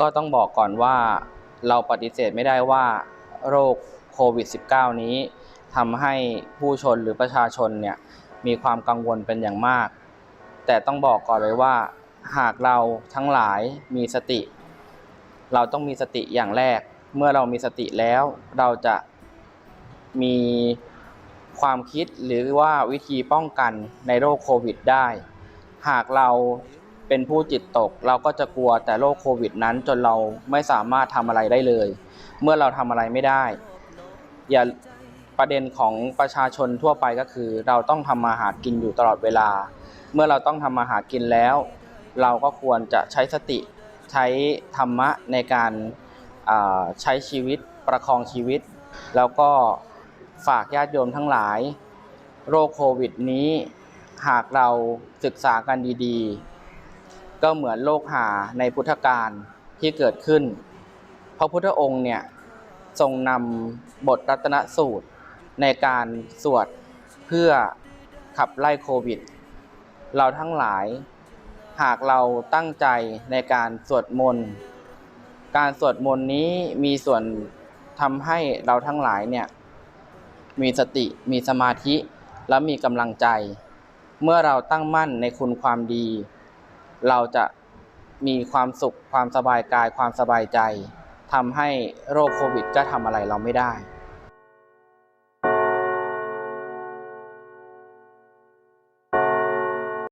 ก็ต้องบอกก่อนว่าเราปฏิเสธไม่ได้ว่าโรคโควิด -19 นี้ทำให้ผู้ชนหรือประชาชนเนี่ยมีความกังวลเป็นอย่างมาก แต่ต้องบอกก่อนเลยว่า หากเราทั้งหลายมีสติ เราต้องมีสติอย่างแรก เมื่อเรามีสติแล้ว เราจะมีความคิดหรือว่าวิธีป้องกันในโรคโควิดได้ หากเรา เป็นผู้จิตตก เราก็จะกลัวแต่โรคโควิดนั้นจนเราไม่สามารถทำอะไรได้เลย เมื่อเราทำอะไรไม่ได้ อย่าประเด็นของประชาชนทั่วไปก็คือ เราต้องทำมาหากินอยู่ตลอดเวลา เมื่อเราต้องทำมาหากินแล้ว เราก็ควรจะใช้สติใช้ธรรมะในการใช้ชีวิตประคองชีวิต แล้วก็ฝากญาติโยมทั้งหลาย โรคโควิดนี้หากเราศึกษากันดีๆ ก็เหมือนโรคหาในพุทธกาลที่เกิดขึ้น พระพุทธองค์เนี่ยทรงนำบทรัตนสูตร ในการสวดเพื่อขับไล่โควิด เราทั้งหลาย หากเราตั้งใจในการสวดมนต์ การสวดมนต์นี้มีส่วนทำให้เราทั้งหลายเนี่ยมีสติมีสมาธิและมีกำลังใจ เมื่อเราตั้งมั่นในคุณความดี เราจะมีความสุขความสบายกายความสบายใจทำให้โรคโควิดก็ทำอะไรเราไม่ได้